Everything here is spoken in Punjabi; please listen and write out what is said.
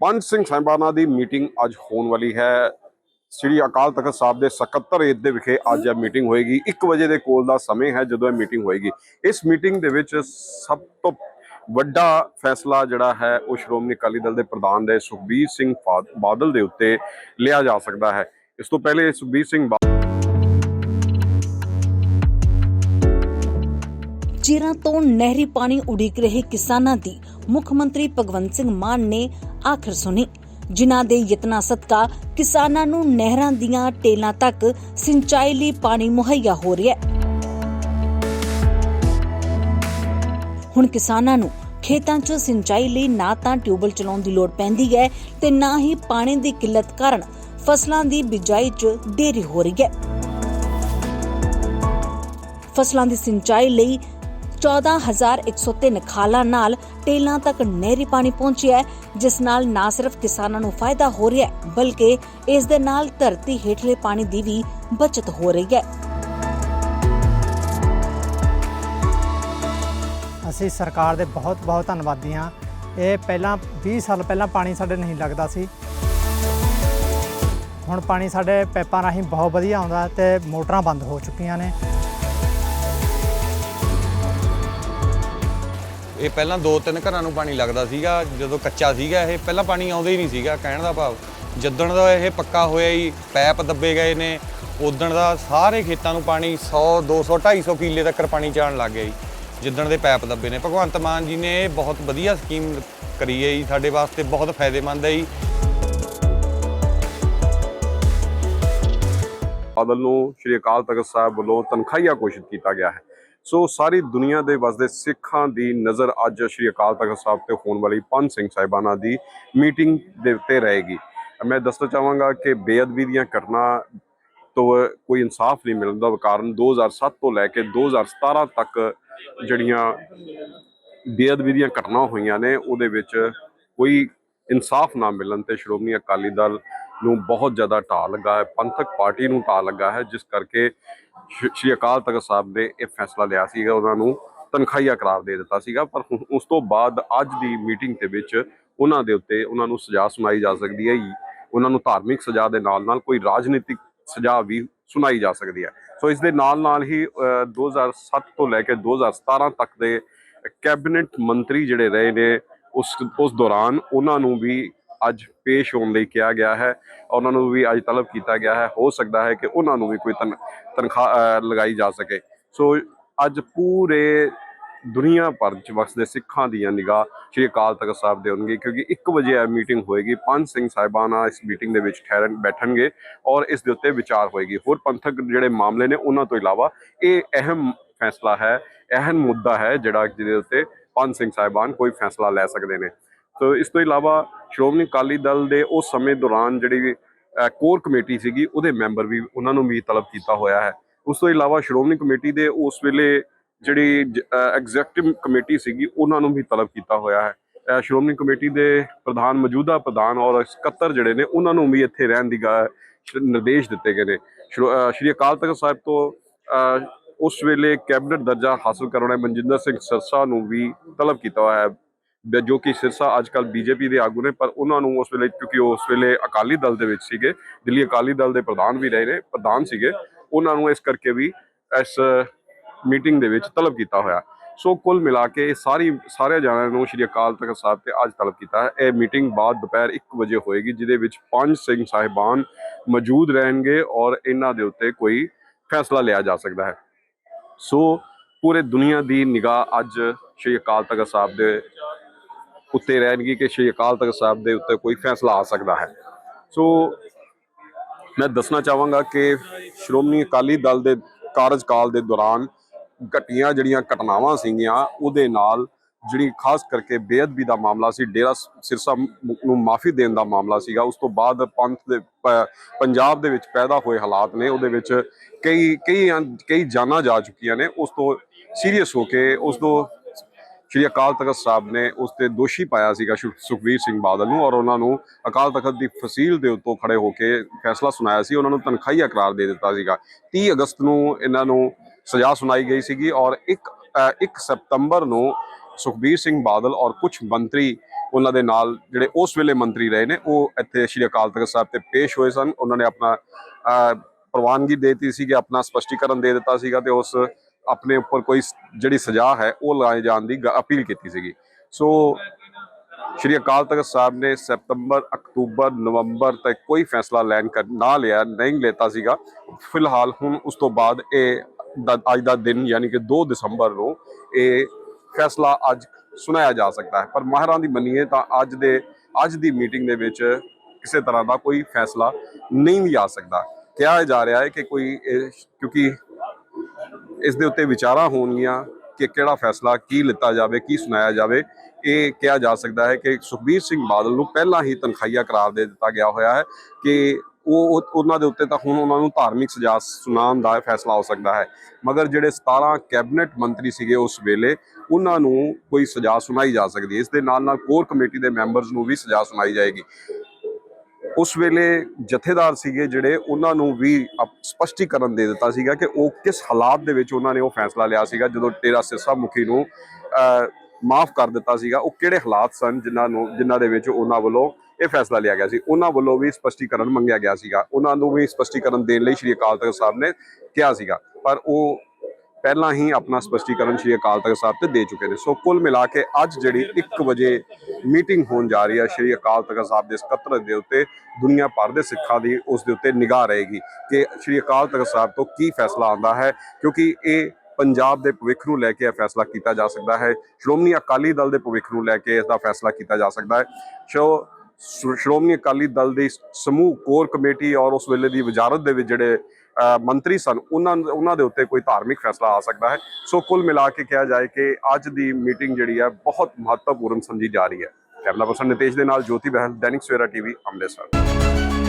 ਪੰਜ ਸਿੰਘ ਸਾਹਿਬਾਨਾਂ ਦੀ ਮੀਟਿੰਗ ਅੱਜ ਹੋਣ ਵਾਲੀ ਹੈ। ਸ੍ਰੀ ਅਕਾਲ ਤਖਤ ਸਾਹਿਬ ਦੇ ਸਕੱਤਰੇਤ ਦੇ ਵਿਖੇ ਅੱਜ ਇਹ ਮੀਟਿੰਗ ਹੋਏਗੀ। 1 ਵਜੇ ਦੇ ਕੋਲ ਦਾ ਸਮੇਂ ਹੈ ਜਦੋਂ ਇਹ ਮੀਟਿੰਗ ਹੋਏਗੀ। ਇਸ ਮੀਟਿੰਗ ਦੇ ਵਿੱਚ ਸਭ ਤੋਂ ਵੱਡਾ ਫੈਸਲਾ ਜਿਹੜਾ ਹੈ, ਉਹ ਸ਼੍ਰੋਮਣੀ ਅਕਾਲੀ ਦਲ ਦੇ ਪ੍ਰਧਾਨ ਦੇ ਸੁਖਬੀਰ ਸਿੰਘ ਬਾ- ਬਾਦਲ ਦੇ ਉੱਤੇ ਲਿਆ ਜਾ ਸਕਦਾ ਹੈ। ਇਸ ਤੋਂ ਪਹਿਲੇ ਸੁਖਬੀਰ ਸਿੰਘ ਚਿਰਾਂ ਤੋਂ ਨਹਿਰੀ ਪਾਣੀ ਉਡੀਕ ਰਹੇ ਕਿਸਾਨਾਂ ਦੀ ਮੁੱਖ ਮੰਤਰੀ ਭਗਵੰਤ ਸਿੰਘ ਮਾਨ ਨੇ ਆਖਰ ਸੁਣੀ। ਜਿਨ੍ਹਾਂ ਦੇ ਯਤਨਾਂ ਸਦਕਾ ਕਿਸਾਨਾਂ ਨੂੰ ਨਹਿਰਾਂ ਦੀਆਂ ਟੇਲਾਂ ਤੱਕ ਸਿੰਚਾਈ ਲਈ ਪਾਣੀ ਮੁਹੱਈਆ ਹੋ ਰਿਹਾ ਹੈ। ਹੁਣ ਕਿਸਾਨਾਂ ਨੂੰ ਖੇਤਾਂ 'ਚ ਸਿੰਚਾਈ ਲਈ ਨਾ ਤਾਂ ਟਿਊਬਲ ਚਲਾਉਣ ਦੀ ਲੋੜ ਪੈਂਦੀ ਹੈ ਤੇ ਨਾ ਹੀ ਪਾਣੀ ਦੀ ਕਿੱਲਤ ਕਾਰਨ ਫਸਲਾਂ ਦੀ ਬਿਜਾਈ 'ਚ ਦੇਰੀ ਹੋ ਰਹੀ ਹੈ। ਫਸਲਾਂ ਦੀ ਸਿੰਚਾਈ ਲਈ 14103 ਖਾਲਾਂ ਨਾਲ ਟੇਲਾਂ ਤੱਕ ਨਹਿਰੀ ਪਾਣੀ ਪਹੁੰਚਿਆ ਹੈ, ਜਿਸ ਨਾਲ ਨਾ ਸਿਰਫ ਕਿਸਾਨਾਂ ਨੂੰ ਫਾਇਦਾ ਹੋ ਰਿਹਾ ਹੈ, ਬਲਕਿ ਇਸ ਦੇ ਨਾਲ ਧਰਤੀ ਹੇਠਲੇ ਪਾਣੀ ਦੀ ਵੀ ਬਚਤ ਹੋ ਰਹੀ ਹੈ। ਅਸੀਂ ਸਰਕਾਰ ਦੇ ਬਹੁਤ ਬਹੁਤ ਧੰਨਵਾਦੀ ਹਾਂ। ਇਹ ਪਹਿਲਾਂ 20 ਸਾਲ ਪਹਿਲਾਂ ਪਾਣੀ ਸਾਡੇ ਨਹੀਂ ਲੱਗਦਾ ਸੀ। ਹੁਣ ਪਾਣੀ ਸਾਡੇ ਪੈਪਾਂ ਰਾਹੀਂ ਬਹੁਤ ਵਧੀਆ ਆਉਂਦਾ ਤੇ ਮੋਟਰਾਂ ਬੰਦ ਹੋ ਚੁੱਕੀਆਂ ਨੇ। ਇਹ ਪਹਿਲਾਂ ਦੋ ਤਿੰਨ ਘਰਾਂ ਨੂੰ ਪਾਣੀ ਲੱਗਦਾ ਸੀਗਾ, ਜਦੋਂ ਕੱਚਾ ਸੀਗਾ ਇਹ, ਪਹਿਲਾਂ ਪਾਣੀ ਆਉਂਦਾ ਹੀ ਨਹੀਂ ਸੀਗਾ ਕਹਿਣ ਦਾ ਭਾਵ। ਜਿੱਦਣ ਦਾ ਇਹ ਪੱਕਾ ਹੋਇਆ ਹੀ ਪੈਪ ਦੱਬੇ ਗਏ ਨੇ, ਉਦਣ ਦਾ ਸਾਰੇ ਖੇਤਾਂ ਨੂੰ ਪਾਣੀ 100 200 250 ਕਿੱਲੇ ਤੱਕ ਪਾਣੀ ਜਾਣ ਲੱਗ ਗਿਆ ਜੀ, ਜਿੱਦਣ ਦੇ ਪੈਪ ਦੱਬੇ ਨੇ। ਭਗਵੰਤ ਮਾਨ ਜੀ ਨੇ ਇਹ ਬਹੁਤ ਵਧੀਆ ਸਕੀਮ ਕਰੀ ਹੈ ਜੀ, ਸਾਡੇ ਵਾਸਤੇ ਬਹੁਤ ਫਾਇਦੇਮੰਦ ਹੈ ਜੀ। ਬਾਦਲ ਨੂੰ ਸ਼੍ਰੀ ਅਕਾਲ ਤਖਤ ਸਾਹਿਬ ਵੱਲੋਂ ਤਨਖਾਹੀਆ ਘੋਸ਼ਿਤ ਕੀਤਾ ਗਿਆ ਹੈ। ਸੋ ਸਾਰੀ ਦੁਨੀਆ ਦੇ ਵਸਦੇ ਸਿੱਖਾਂ ਦੀ ਨਜ਼ਰ ਅੱਜ ਸ਼੍ਰੀ ਅਕਾਲ ਤਖਤ ਸਾਹਿਬ ਤੇ ਹੋਣ ਵਾਲੀ ਪੰਜ ਸਿੰਘ ਸਾਹਿਬਾਨਾਂ ਦੀ ਮੀਟਿੰਗ ਦੇ ਉੱਤੇ ਰਹੇਗੀ। ਮੈਂ ਦੱਸਣਾ ਚਾਹਾਂਗਾ ਕਿ ਬੇਅਦਬੀ ਦੀਆਂ ਘਟਨਾ ਤੋਂ ਕੋਈ ਇਨਸਾਫ ਨਹੀਂ ਮਿਲਣ ਦਾ ਕਾਰਨ 2007 ਤੋਂ ਲੈ ਕੇ 2017 ਤੱਕ ਜਿਹੜੀਆਂ ਬੇਅਦਬੀ ਦੀਆਂ ਘਟਨਾ ਹੋਈਆਂ ਨੇ, ਉਹਦੇ ਵਿੱਚ ਕੋਈ ਇਨਸਾਫ ਨਾ ਮਿਲਣ ਤੇ ਸ਼੍ਰੋਮਣੀ ਅਕਾਲੀ ਦਲ ਨੂੰ ਬਹੁਤ ਜ਼ਿਆਦਾ ਢਾਹ ਲੱਗਾ ਹੈ ਪੰਥਕ ਪਾਰਟੀ ਨੂੰ ਢਾਹ ਲੱਗਾ ਹੈ ਜਿਸ ਕਰਕੇ ਸ਼੍ਰੀ ਅਕਾਲ ਤਖਤ ਸਾਹਿਬ ਨੇ ਇਹ ਫੈਸਲਾ ਲਿਆ ਸੀਗਾ ਉਹਨਾਂ ਨੂੰ ਤਨਖਾਹੀਆ ਕਰਾਰ ਦੇ ਦਿੱਤਾ ਸੀਗਾ ਪਰ ਹੁਣ ਉਸ ਤੋਂ ਬਾਅਦ ਅੱਜ ਦੀ ਮੀਟਿੰਗ ਦੇ ਵਿੱਚ ਉਹਨਾਂ ਦੇ ਉੱਤੇ ਉਹਨਾਂ ਨੂੰ ਸਜ਼ਾ ਸੁਣਾਈ ਜਾ ਸਕਦੀ ਹੈ ਹੀ ਉਹਨਾਂ ਨੂੰ ਧਾਰਮਿਕ ਸਜ਼ਾ ਦੇ ਨਾਲ ਨਾਲ ਕੋਈ ਰਾਜਨੀਤਿਕ ਸਜ਼ਾ ਵੀ ਸੁਣਾਈ ਜਾ ਸਕਦੀ ਹੈ। ਸੋ ਇਸ ਦੇ ਨਾਲ ਨਾਲ ਹੀ ਅਹ, 2007 ਤੋਂ ਲੈ ਕੇ 2017 ਤੱਕ ਦੇ ਕੈਬਨਿਟ ਮੰਤਰੀ ਜਿਹੜੇ ਰਹੇ ਨੇ ਉਸ ਉਸ ਦੌਰਾਨ ਉਹਨਾਂ ਨੂੰ ਵੀ ਅੱਜ ਪੇਸ਼ ਹੋਣ ਲਈ ਕਿਹਾ ਗਿਆ ਹੈ। ਉਹਨਾਂ ਨੂੰ ਵੀ ਅੱਜ ਤਲਬ ਕੀਤਾ ਗਿਆ ਹੈ। ਹੋ ਸਕਦਾ ਹੈ ਕਿ ਉਹਨਾਂ ਨੂੰ ਵੀ ਕੋਈ ਤਨ- ਤਨਖਾਹ ਲਗਾਈ ਜਾ ਸਕੇ। ਸੋ ਅੱਜ ਪੂਰੇ ਦੁਨੀਆ ਭਰ ਚ ਵਸਦੇ ਸਿੱਖਾਂ ਦੀਆਂ ਨਿਗਾਹ ਸ਼੍ਰੀ ਅਕਾਲ ਤਖਤ ਸਾਹਿਬ ਦੇ ਹੋਣਗੇ, ਕਿਉਂਕਿ 1 ਵਜੇ ਇਹ ਮੀਟਿੰਗ ਹੋਏਗੀ। ਪੰਜ ਸਿੰਘ ਸਾਹਿਬਾਨਾ ਇਸ ਮੀਟਿੰਗ ਦੇ ਵਿੱਚ ਠਹਿਰਨ ਬੈਠਣਗੇ ਔਰ ਇਸ ਦੇ ਉੱਤੇ ਵਿਚਾਰ ਹੋਏਗੀ। ਹੋਰ ਪੰਥਕ ਜਿਹੜੇ ਮਾਮਲੇ ਨੇ ਉਹਨਾਂ ਤੋਂ ਇਲਾਵਾ ਇਹ ਅਹਿਮ ਫੈਸਲਾ ਹੈ, ਅਹਿਮ ਮੁੱਦਾ ਹੈ ਜਿਹੜਾ ਜਿਹਦੇ ਉੱਤੇ ਪੰਜ ਸਿੰਘ ਸਾਹਿਬਾਨ ਕੋਈ ਫੈਸਲਾ ਲੈ ਸਕਦੇ ਨੇ। ਸੋ ਇਸ ਤੋਂ ਇਲਾਵਾ ਸ਼੍ਰੋਮਣੀ ਅਕਾਲੀ ਦਲ ਦੇ ਉਸ ਸਮੇਂ ਦੌਰਾਨ ਜਿਹੜੀ ਕੋਰ ਕਮੇਟੀ ਸੀਗੀ, ਉਹਦੇ ਮੈਂਬਰ ਵੀ ਉਹਨਾਂ ਨੂੰ ਵੀ ਤਲਬ ਕੀਤਾ ਹੋਇਆ ਹੈ। ਉਸ ਤੋਂ ਇਲਾਵਾ ਸ਼੍ਰੋਮਣੀ ਕਮੇਟੀ ਦੇ ਉਸ ਵੇਲੇ ਜਿਹੜੀ ਐਗਜ਼ੈਕਟਿਵ ਕਮੇਟੀ ਸੀਗੀ, ਉਹਨਾਂ ਨੂੰ ਵੀ ਤਲਬ ਕੀਤਾ ਹੋਇਆ ਹੈ। ਸ਼੍ਰੋਮਣੀ ਕਮੇਟੀ ਦੇ ਪ੍ਰਧਾਨ, ਮੌਜੂਦਾ ਪ੍ਰਧਾਨ ਔਰ ਸਕੱਤਰ ਜਿਹੜੇ ਨੇ, ਉਹਨਾਂ ਨੂੰ ਵੀ ਇੱਥੇ ਰਹਿਣ ਦੀ ਗਾ- ਨਿਰਦੇਸ਼ ਦਿੱਤੇ ਗਏ ਨੇ। ਸ਼੍ਰੋ- ਸ਼੍ਰੀ ਅਕਾਲ ਤਖਤ ਸਾਹਿਬ ਤੋਂ ਉਸ ਵੇਲੇ ਕੈਬਨਿਟ ਦਰਜਾ ਹਾਸਲ ਕਰਨ ਵਾਲੇ ਮਨਜਿੰਦਰ ਸਿੰਘ ਸਰਸਾ ਨੂੰ ਵੀ ਤਲਬ ਕੀਤਾ ਹੋਇਆ ਹੈ। ਜੋ ਕਿ ਸਿਰਸਾ ਅੱਜ ਕੱਲ ਬੀਜੇਪੀ ਦੇ ਆਗੂ ਨੇ, ਪਰ ਉਹਨਾਂ ਨੂੰ ਉਸ ਵੇਲੇ, ਕਿਉਂਕਿ ਉਹ ਉਸ ਵੇਲੇ ਅਕਾਲੀ ਦਲ ਦੇ ਵਿੱਚ ਸੀਗੇ, ਦਿੱਲੀ ਅਕਾਲੀ ਦਲ ਦੇ ਪ੍ਰਧਾਨ ਵੀ ਰਹੇ ਨੇ, ਪ੍ਰਧਾਨ ਸੀਗੇ, ਉਹਨਾਂ ਨੂੰ ਇਸ ਕਰਕੇ ਵੀ ਇਸ ਮੀਟਿੰਗ ਦੇ ਵਿੱਚ ਤਲਬ ਕੀਤਾ ਹੋਇਆ। ਸੋ ਕੁੱਲ ਮਿਲਾ ਕੇ ਸਾਰੀ ਸਾਰੇ ਜਣਿਆਂ ਨੂੰ ਸ਼੍ਰੀ ਅਕਾਲ ਤਖਤ ਸਾਹਿਬ ਤੇ ਅੱਜ ਤਲਬ ਕੀਤਾ ਹੈ। ਇਹ ਮੀਟਿੰਗ ਬਾਅਦ ਦੁਪਹਿਰ 1 ਵਜੇ ਹੋਏਗੀ, ਜਿਹਦੇ ਵਿੱਚ ਪੰਜ ਸਿੰਘ ਸਾਹਿਬਾਨ ਮੌਜੂਦ ਰਹਿਣਗੇ ਔਰ ਇਹਨਾਂ ਦੇ ਉੱਤੇ ਕੋਈ ਫੈਸਲਾ ਲਿਆ ਜਾ ਸਕਦਾ ਹੈ। ਸੋ ਪੂਰੇ ਦੁਨੀਆ ਦੀ ਨਿਗਾਹ ਅੱਜ ਸ਼੍ਰੀ ਅਕਾਲ ਤਖਤ ਸਾਹਿਬ ਦੇ ਉੱਤੇ ਰਹਿਣਗੀ ਕਿ ਸ਼੍ਰੀ ਅਕਾਲ ਤਖਤ ਸਾਹਿਬ ਦੇ ਉੱਤੇ ਕੋਈ ਫੈਸਲਾ ਆ ਸਕਦਾ ਹੈ। ਸੋ ਮੈਂ ਦੱਸਣਾ ਚਾਹਾਂਗਾ ਕਿ ਸ਼੍ਰੋਮਣੀ ਅਕਾਲੀ ਦਲ ਦੇ ਕਾਰਜਕਾਲ ਦੇ ਦੌਰਾਨ ਘਟੀਆਂ ਜਿਹੜੀਆਂ ਘਟਨਾਵਾਂ ਸੀਗੀਆਂ, ਉਹਦੇ ਨਾਲ ਜਿਹੜੀ ਖਾਸ ਕਰਕੇ ਬੇਅਦਬੀ ਦਾ ਮਾਮਲਾ ਸੀ, ਡੇਰਾ ਸਿਰਸਾ ਨੂੰ ਮਾਫੀ ਦੇਣ ਦਾ ਮਾਮਲਾ ਸੀਗਾ, ਉਸ ਤੋਂ ਬਾਅਦ ਪੰਥ ਦੇ ਪੰਜਾਬ ਦੇ ਵਿੱਚ ਪੈਦਾ ਹੋਏ ਹਾਲਾਤ ਨੇ, ਉਹਦੇ ਵਿੱਚ ਕਈ ਕਈ ਕਈ ਜਾਨਾਂ ਜਾ ਚੁੱਕੀਆਂ ਨੇ, ਉਸ ਤੋਂ ਸੀਰੀਅਸ ਹੋ ਕੇ ਉਸ ਤੋਂ ਸ਼੍ਰੀ ਅਕਾਲ ਤਖਤ ਸਾਹਿਬ ਨੇ ਉਸ ਤੇ ਦੋਸ਼ੀ ਪਾਇਆ ਸੀਗਾ ਸੁ- ਸੁਖਬੀਰ ਸਿੰਘ ਬਾਦਲ ਨੂੰ ਔਰ ਉਹਨਾਂ ਨੂੰ ਅਕਾਲ ਤਖਤ ਦੀ ਫਸੀਲ ਦੇ ਉੱਤੋਂ ਖੜੇ ਹੋ ਕੇ ਫੈਸਲਾ ਸੁਣਾਇਆ ਸੀ, ਉਹਨਾਂ ਨੂੰ ਤਨਖਾਹੀਆ ਕਰਾਰ ਦੇ ਦਿੱਤਾ ਸੀਗਾ। 30 ਅਗਸਤ ਨੂੰ ਇਹਨਾਂ ਨੂੰ ਸਜ਼ਾ ਸੁਣਾਈ ਗਈ ਸੀਗੀ ਔਰ 1 1 ਸਤੰਬਰ ਨੂੰ ਸੁਖਬੀਰ ਸਿੰਘ ਬਾਦਲ ਔਰ ਕੁਝ ਮੰਤਰੀ ਉਹਨਾਂ ਦੇ ਨਾਲ ਜਿਹੜੇ ਉਸ ਵੇਲੇ ਮੰਤਰੀ ਰਹੇ ਨੇ, ਉਹ ਇੱਥੇ ਸ਼੍ਰੀ ਅਕਾਲ ਤਖਤ ਸਾਹਿਬ ਤੇ ਪੇਸ਼ ਹੋਏ ਸਨ। ਉਹਨਾਂ ਨੇ ਆਪਣਾ ਪ੍ਰਵਾਨਗੀ ਦੇ ਦਿੱਤੀ ਸੀ ਕਿ ਆਪਣਾ ਸਪਸ਼ਟੀਕਰਨ ਦੇ ਦਿੱਤਾ ਸੀਗਾ ਤੇ ਉਸ ਆਪਣੇ ਉੱਪਰ ਕੋਈ ਜਿਹੜੀ ਸਜ਼ਾ ਹੈ, ਉਹ ਲਾਏ ਜਾਣ ਦੀ ਗ- ਅਪੀਲ ਕੀਤੀ ਸੀਗੀ। ਸੋ, ਸ਼੍ਰੀ ਅਕਾਲ ਤਖਤ ਸਾਹਿਬ ਨੇ ਸਤੰਬਰ ਅਕਤੂਬਰ, ਨਵੰਬਰ ਤੱਕ ਕੋਈ ਫੈਸਲਾ ਲੈਣ ਕਰ, ਨਾ ਲਿਆ, ਨਹੀਂ ਲੈਤਾ ਸੀਗਾ। ਫਿਲਹਾਲ ਹੁਣ ਉਸ ਤੋਂ ਬਾਅਦ ਇਹ ਦਾ- ਅੱਜ ਦਾ ਦਿਨ, ਯਾਨੀ ਕਿ 2 ਦਸੰਬਰ ਨੂੰ ਇਹ ਫੈਸਲਾ ਅੱਜ ਸੁਣਾਇਆ ਜਾ ਸਕਦਾ ਹੈ। ਪਰ ਮਾਹਰਾਂ ਦੀ ਮੰਨੀਏ ਤਾਂ ਅੱਜ ਦੇ, ਅੱਜ ਦੀ ਮੀਟਿੰਗ ਦੇ ਵਿੱਚ ਕਿਸੇ ਤਰ੍ਹਾਂ ਦਾ ਕੋਈ ਫੈਸਲਾ ਨਹੀਂ ਵੀ ਆ ਸਕਦਾ। ਕਿਹਾ ਜਾ ਰਿਹਾ ਹੈ ਕਿ ਕੋਈ ਇਹ- ਕਿਉਂਕਿ ਇਸ ਦੇ ਉੱਤੇ ਵਿਚਾਰਾਂ ਹੋਣਗੀਆਂ ਕਿ ਕਿਹੜਾ ਫੈਸਲਾ ਕੀ ਲਿੱਤਾ ਜਾਵੇ, ਕੀ ਸੁਣਾਇਆ ਜਾਵੇ। ਇਹ ਕਿਹਾ ਜਾ ਸਕਦਾ ਹੈ ਕਿ ਸੁਖਬੀਰ ਸਿੰਘ ਬਾਦਲ ਨੂੰ ਪਹਿਲਾਂ ਹੀ ਤਨਖਾਹੀਆ ਕਰਾਰ ਦੇ ਦਿੱਤਾ ਗਿਆ ਹੋਇਆ ਹੈ ਕਿ ਉਹ ਉਹਨਾਂ ਦੇ ਉੱਤੇ ਤਾਂ ਹੁਣ ਉਹਨਾਂ ਨੂੰ ਧਾਰਮਿਕ ਸਜ਼ਾ ਸੁਣਾਉਣ ਦਾ ਫੈਸਲਾ ਹੋ ਸਕਦਾ ਹੈ। ਮਗਰ ਜਿਹੜੇ 17 ਕੈਬਨਿਟ ਮੰਤਰੀ ਸੀਗੇ ਉਸ ਵੇਲੇ, ਉਹਨਾਂ ਨੂੰ ਕੋਈ ਸਜ਼ਾ ਸੁਣਾਈ ਜਾ ਸਕਦੀ ਹੈ। ਇਸ ਦੇ ਨਾਲ ਨਾਲ ਕੋਰ ਕਮੇਟੀ ਦੇ ਮੈਂਬਰਸ ਨੂੰ ਵੀ ਸਜ਼ਾ ਸੁਣਾਈ ਜਾਏਗੀ। ਉਸ ਵੇਲੇ ਜਥੇਦਾਰ ਸੀਗੇ ਜਿਹੜੇ ਉਹਨਾਂ ਨੂੰ ਵੀ ਅਪ- ਸਪਸ਼ਟੀਕਰਨ ਦੇ ਦਿੱਤਾ ਸੀਗਾ ਕਿ ਉਹ ਕਿਸ ਹਾਲਾਤ ਦੇ ਵਿੱਚ ਉਹਨਾਂ ਨੇ ਉਹ ਫੈਸਲਾ ਲਿਆ ਸੀਗਾ, ਜਦੋਂ ਤੇਰਾ ਸਿਰਸਾ ਮੁਖੀ ਨੂੰ ਮਾਫ ਕਰ ਦਿੱਤਾ ਸੀਗਾ, ਉਹ ਕਿਹੜੇ ਹਾਲਾਤ ਸਨ ਜਿਨ੍ਹਾਂ ਨੂੰ ਜਿਨ੍ਹਾਂ ਦੇ ਵਿੱਚ ਉਹਨਾਂ ਵੱਲੋਂ ਇਹ ਫੈਸਲਾ ਲਿਆ ਗਿਆ ਸੀ। ਉਹਨਾਂ ਵੱਲੋਂ ਵੀ ਸਪਸ਼ਟੀਕਰਨ ਮੰਗਿਆ ਗਿਆ ਸੀਗਾ। ਉਹਨਾਂ ਨੂੰ ਵੀ ਸਪਸ਼ਟੀਕਰਨ ਦੇਣ ਲਈ ਸ਼੍ਰੀ ਅਕਾਲ ਤਖਤ ਸਾਹਿਬ ਨੇ ਕਿਹਾ ਸੀਗਾ। ਪਰ ਉਹ ਪਹਿਲਾਂ ਹੀ ਆਪਣਾ ਸਪਸ਼ਟੀਕਰਨ ਸ਼੍ਰੀ ਅਕਾਲ ਤਖਤ ਸਾਹਿਬ ਤੇ ਦੇ ਚੁੱਕੇ ਨੇ। ਸੋ ਕੁੱਲ ਮਿਲਾ ਕੇ ਅੱਜ ਜਿਹੜੀ 1 ਵਜੇ ਮੀਟਿੰਗ ਹੋਣ ਜਾ ਰਹੀ ਹੈ ਸ਼੍ਰੀ ਅਕਾਲ ਤਖਤ ਸਾਹਿਬ ਦੇ ਸਕੱਤਰ ਦੇ ਉੱਤੇ, ਦੁਨੀਆ ਭਰ ਦੇ ਸਿੱਖਾਂ ਦੀ ਉਸ ਦੇ ਉੱਤੇ ਨਿਗਾਹ ਰਹੇਗੀ ਕਿ ਸ਼੍ਰੀ ਅਕਾਲ ਤਖਤ ਸਾਹਿਬ ਤੋਂ ਕੀ ਫੈਸਲਾ ਆਉਂਦਾ ਹੈ, ਕਿਉਂਕਿ ਇਹ ਪੰਜਾਬ ਦੇ ਭਵਿੱਖ ਨੂੰ ਲੈ ਕੇ ਇਹ ਫੈਸਲਾ ਕੀਤਾ ਜਾ ਸਕਦਾ ਹੈ। ਸ਼੍ਰੋਮਣੀ ਅਕਾਲੀ ਦਲ ਦੇ ਭਵਿੱਖ ਨੂੰ ਲੈ ਕੇ ਇਸ ਦਾ ਫੈਸਲਾ ਕੀਤਾ ਜਾ ਸਕਦਾ ਹੈ। ਸੋ ਸ਼੍ਰੋਮਣੀ ਅਕਾਲੀ ਦਲ ਦੀ ਸਮੂਹ ਕੋਰ ਕਮੇਟੀ ਔਰ ਉਸ ਵੇਲੇ ਦੀ ਵਜ਼ਾਰਤ ਦੇ ਵਿੱਚ ਜਿਹੜੇ ਮੰਤਰੀ ਸਨ, ਉਹਨਾਂ ਉਹਨਾਂ ਦੇ ਉੱਤੇ ਕੋਈ ਧਾਰਮਿਕ ਫੈਸਲਾ ਆ ਸਕਦਾ ਹੈ। ਸੋ ਕੁੱਲ ਮਿਲਾ ਕੇ ਕਿਹਾ ਜਾਏ ਕਿ ਅੱਜ ਦੀ ਮੀਟਿੰਗ ਜਿਹੜੀ ਹੈ, ਬਹੁਤ ਮਹੱਤਵਪੂਰਨ ਸਮਝੀ ਜਾ ਰਹੀ ਹੈ। ਕੈਮਰਾ ਪਰਸਨ ਨਿਤੇਸ਼ ਦੇ ਨਾਲ ਜੋਤੀ ਬਹਿਲ, ਦੈਨਿਕ ਸਵੇਰਾ ਟੀਵੀ, ਅੰਮ੍ਰਿਤਸਰ।